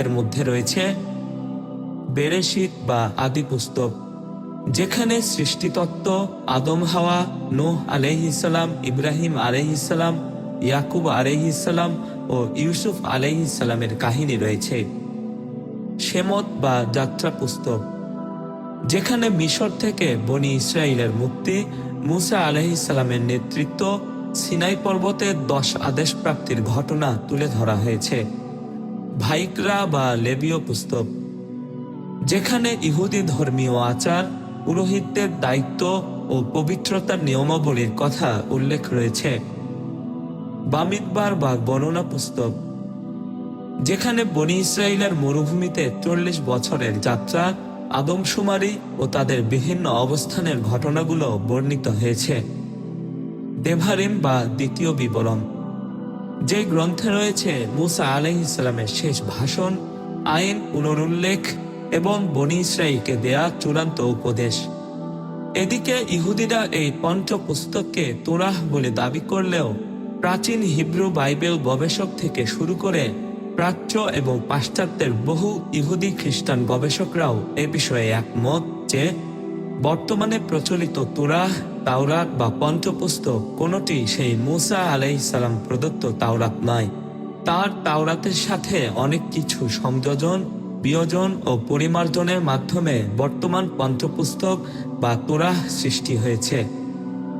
এর মধ্যে রয়েছে বেরেশিত বা আদি পুস্তক, যেখানে সৃষ্টিতত্ত্ব আদম হাওয়া, নোহ আলহিসাল্লাম ইব্রাহিম আলহিসাল্লাম ইয়াকুব আলহিসাল্লাম ও ইউসুফ আলহিসাল্লামের কাহিনী রয়েছে। সেমত বা যাত্রা পুস্তক, যেখানে মিশর থেকে বনি ইসরায়েলের মুক্তি, মুসা আলহিসাল্লামের নেতৃত্ব, সিনাই পর্বতে দশ আদেশ প্রাপ্তির ঘটনা তুলে ধরা হয়েছে। ভাইকরা বা লেবীয় পুস্তক, যেখানে ইহুদি ধর্মীয় আচার, পুরোহিতদের দায়িত্ব ও পবিত্রতার নিয়মাবলীর কথা উল্লেখ রয়েছে। বামিদবার বা বর্ণনা পুস্তক, যেখানে বনি ইসরায়েলের মরুভূমিতে চল্লিশ বছরের যাত্রা, আদমশুমারি ও তাদের বিভিন্ন অবস্থানের ঘটনাগুলো বর্ণিত হয়েছে। দেভারিম বা দ্বিতীয় বিবরণ। যে গ্রন্থে রয়েছে মুসা আলহ ইসলামের শেষ ভাষণ, আইন পুনরুল্লেখ এবং বনি ইসরায়েলকে দেয়া চূড়ান্ত উপদেশ। এদিকে ইহুদিরা এই পঞ্চ পুস্তককে তোরাহ বলে দাবি করলেও প্রাচীন হিব্রু বাইবেল গবেষক থেকে শুরু করে প্রাচ্য এবং পাশ্চাত্যের বহু ইহুদি খ্রিস্টান গবেষকরাও এ বিষয়ে একমত যে বর্তমানে প্রচলিত তুরাহ, তাওরাত বা পঞ্চপুস্তক কোনটি সেই মুসা আলাই সালাম প্রদত্ত তাওরাত নয় তার তাওরাতের সাথে অনেক কিছু সংযোজন, বিয়োজন ও পরিমার্জনের মাধ্যমে বর্তমান পঞ্চপুস্তক বা তোরাহ সৃষ্টি হয়েছে।